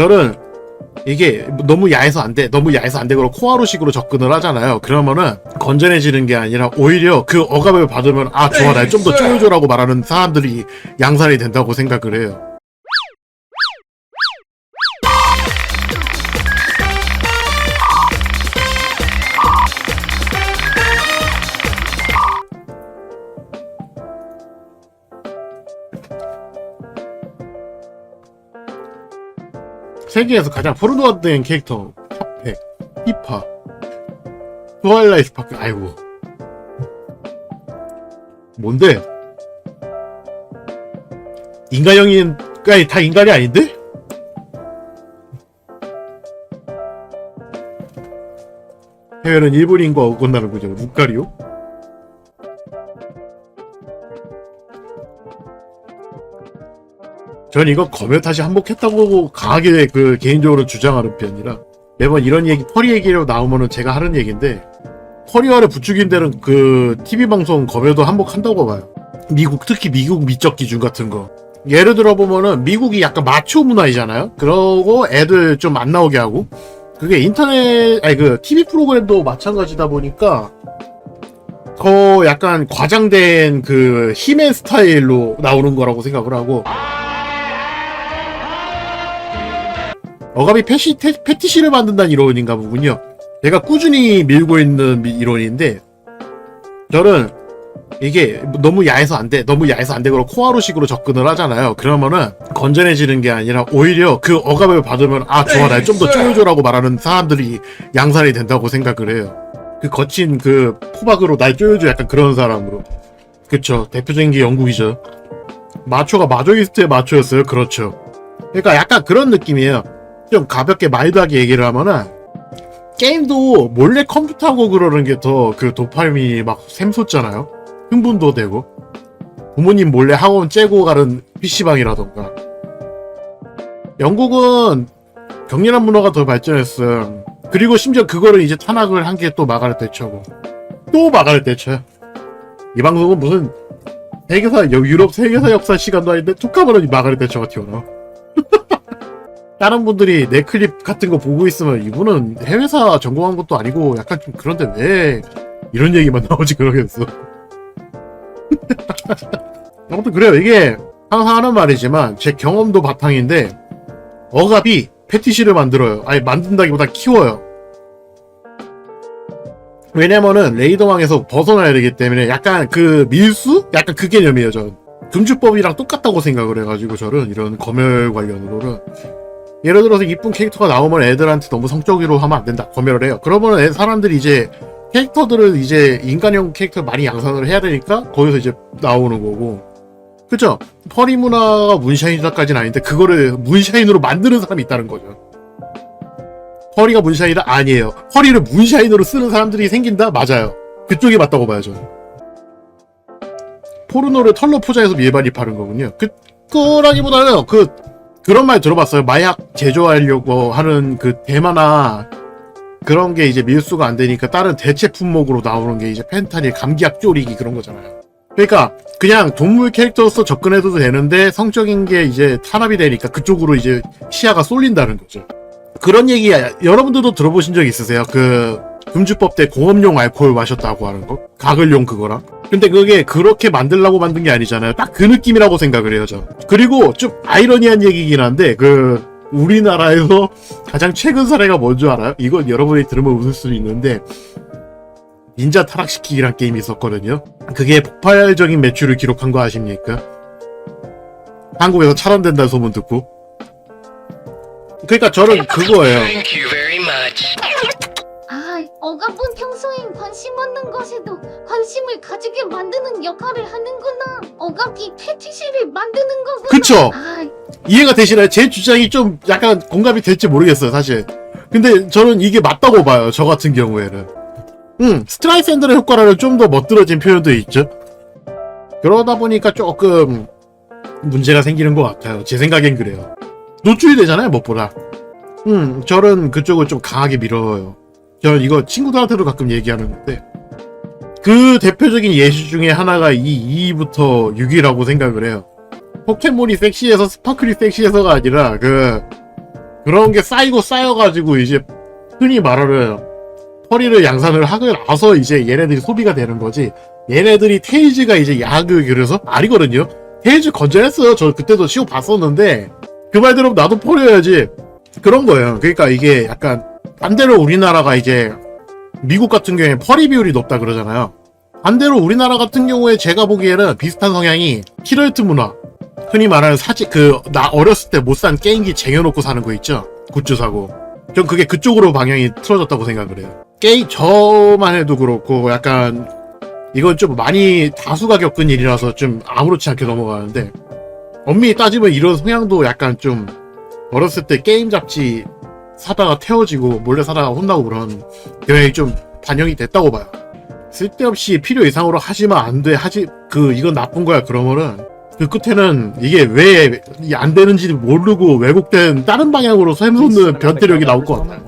저는 이게 너무 야해서 안 돼. 너무 야해서 안 되고 코하루식으로 접근을 하잖아요. 그러면은 건전해지는 게 아니라 오히려 그 억압을 받으면 아 좋아 날 좀 더 쪼여줘라고 말하는 사람들이 양산이 된다고 생각을 해요. 세계에서 가장 포르노화된 캐릭터 탑100 히파 트와일라이트 스파크 아이고 뭔데? 인간형인 아니 다 인간이 아닌데? 해외는 일본인과 어긋나는 거죠 무카리오? 전 이거 검열 탓이 한몫했다고 강하게 그 개인적으로 주장하는 편이라 매번 이런 얘기 퍼리 얘기로 나오면은 제가 하는 얘기인데 퍼리와를 부추긴 데는 그 TV 방송 검열도 한몫한다고 봐요. 미국 특히 미국 미적 기준 같은 거. 예를 들어 보면은 미국이 약간 마초 문화이잖아요. 그러고 애들 좀 안 나오게 하고 그게 인터넷 아니 그 TV 프로그램도 마찬가지다 보니까 더 약간 과장된 그 힘의 스타일로 나오는 거라고 생각을 하고 억압이 패시, 테- 패티시를 만든다는 이론인가 보군요. 제가 꾸준히 밀고 있는 미- 이론인데, 저는 이게 너무 야해서 안 돼. 너무 야해서 안 되고 코하루식으로 접근을 하잖아요. 그러면은 건전해지는 게 아니라 오히려 그 억압을 받으면 아 좋아 날 좀 더 쪼여줘라고 말하는 사람들이 양산이 된다고 생각을 해요. 그 거친 그 포박으로 날 쪼여줘 약간 그런 사람으로. 그쵸. 대표적인 게 영국이죠. 마초가 마조이스트의 마초였어요. 그렇죠. 그러니까 약간 그런 느낌이에요. 좀 가볍게 마일드하게 얘기를 하면은 게임도 몰래 컴퓨터하고 그러는 게 더 그 도파민이 막 샘솟잖아요. 흥분도 되고 부모님 몰래 학원 째고 가는 PC방이라던가 영국은 격렬한 문화가 더 발전했어요. 그리고 심지어 그거를 이제 탄압을 한 게 또 마가렛 대처고 또 마가렛 대처야. 이 방송은 무슨 세계사 여- 유럽 세계사 역사 시간도 아닌데 툭 하면 마가렛 대처가 튀어나와. 다른 분들이 내 클립 같은 거 보고 있으면 이분은 해외사 전공한 것도 아니고 약간 좀 그런데 왜 이런 얘기만 나오지 그러겠어. 아무튼 그래요. 이게 항상 하는 말이지만 제 경험도 바탕인데 억압이 패티시를 만들어요. 아니 만든다기보다 키워요. 왜냐면은 레이더왕에서 벗어나야 되기 때문에 약간 그 밀수? 약간 그 개념이에요, 전. 금주법이랑 똑같다고 생각을 해가지고 저는 이런 검열 관련으로는 예를 들어서 이쁜 캐릭터가 나오면 애들한테 너무 성적으로 하면 안 된다. 검열을 해요. 그러면 애- 사람들이 이제 캐릭터들을 이제 인간형 캐릭터 많이 양산을 해야 되니까 거기서 이제 나오는 거고. 그쵸? 퍼리 문화가 문샤인이다까지는 아닌데 그거를 문샤인으로 만드는 사람이 있다는 거죠. 퍼리가 문샤인이다? 아니에요. 퍼리를 문샤인으로 쓰는 사람들이 생긴다? 맞아요. 그쪽이 맞다고 봐요, 저는. 포르노를 털로 포장해서 밀반입 하는 거군요. 그, 그라기보다는 그 그런 말 들어봤어요. 마약 제조하려고 하는 그 대마나 그런 게 이제 밀수가 안 되니까 다른 대체 품목으로 나오는 게 이제 펜타닐, 감기약 쪼리기 그런 거잖아요. 그러니까 그냥 동물 캐릭터로서 접근해도 되는데 성적인 게 이제 탄압이 되니까 그쪽으로 이제 시야가 쏠린다는 거죠. 그런 얘기 여러분들도 들어보신 적 있으세요? 그 금주법 때 공업용 알코올 마셨다고 하는 거? 가글용 그거랑? 근데 그게 그렇게 만들라고 만든 게 아니잖아요. 딱 그 느낌이라고 생각을 해요, 저. 그리고 좀 아이러니한 얘기긴 한데, 그, 우리나라에서 가장 최근 사례가 뭔지 알아요? 이건 여러분이 들으면 웃을 수도 있는데, 닌자 타락시키기란 게임이 있었거든요. 그게 폭발적인 매출을 기록한 거 아십니까? 한국에서 차단된다는 소문 듣고. 그러니까 저는 그거예요. Thank you very much. 아, 평소엔 관심 없는 것에도 관심을 가지게 만드는 역할을 하는구나. 억압이 패티시를 만드는 거구나. 그쵸? 아, 이해가 되시나요? 제 주장이 좀 약간 공감이 될지 모르겠어요, 사실. 근데 저는 이게 맞다고 봐요, 저 같은 경우에는. 음, 스트라이샌드의 효과라는 좀 더 멋들어진 표현도 있죠. 그러다 보니까 조금 문제가 생기는 것 같아요. 제 생각엔 그래요. 노출이 되잖아요, 무엇보다. 음, 저는 그쪽을 좀 강하게 밀어요. 저 이거 친구들한테도 가끔 얘기하는 건데. 그 대표적인 예시 중에 하나가 이 2부터 6이라고 생각을 해요. 포켓몬이 섹시해서 스파클이 섹시해서가 아니라 그 그런 게 쌓이고 쌓여가지고 이제 흔히 말하는 허리를 양산을 하고 나서 이제 얘네들이 소비가 되는 거지. 얘네들이 테이즈가 이제 약을 그래서 아니거든요. 테이즈 건전했어요. 저 그때도 시호 봤었는데 그말 들으면 나도 버려야지. 그런 거예요. 그러니까 이게 약간 반대로 우리나라가 이제 미국 같은 경우에 퍼리 비율이 높다 그러잖아요. 반대로 우리나라 같은 경우에 제가 보기에는 비슷한 성향이 키로이트 문화. 흔히 말하는 사지 그 나 어렸을 때 못 산 게임기 쟁여놓고 사는 거 있죠. 굿즈 사고. 전 그게 그쪽으로 방향이 틀어졌다고 생각을 해요. 게임 저만 해도 그렇고 약간 이건 좀 많이 다수가 겪은 일이라서 좀 아무렇지 않게 넘어가는데 엄밀히 따지면 이런 성향도 약간 좀 어렸을 때 게임 잡지 사다가 태워지고 몰래 사다가 혼나고 그런 경향이 좀 반영이 됐다고 봐요. 쓸데없이 필요 이상으로 하지만 안 돼. 하지, 그, 이건 나쁜 거야. 그러면은, 그 끝에는 이게 왜 안 되는지 모르고 왜곡된 다른 방향으로 샘솟는 변태력이 나올 것 같아요.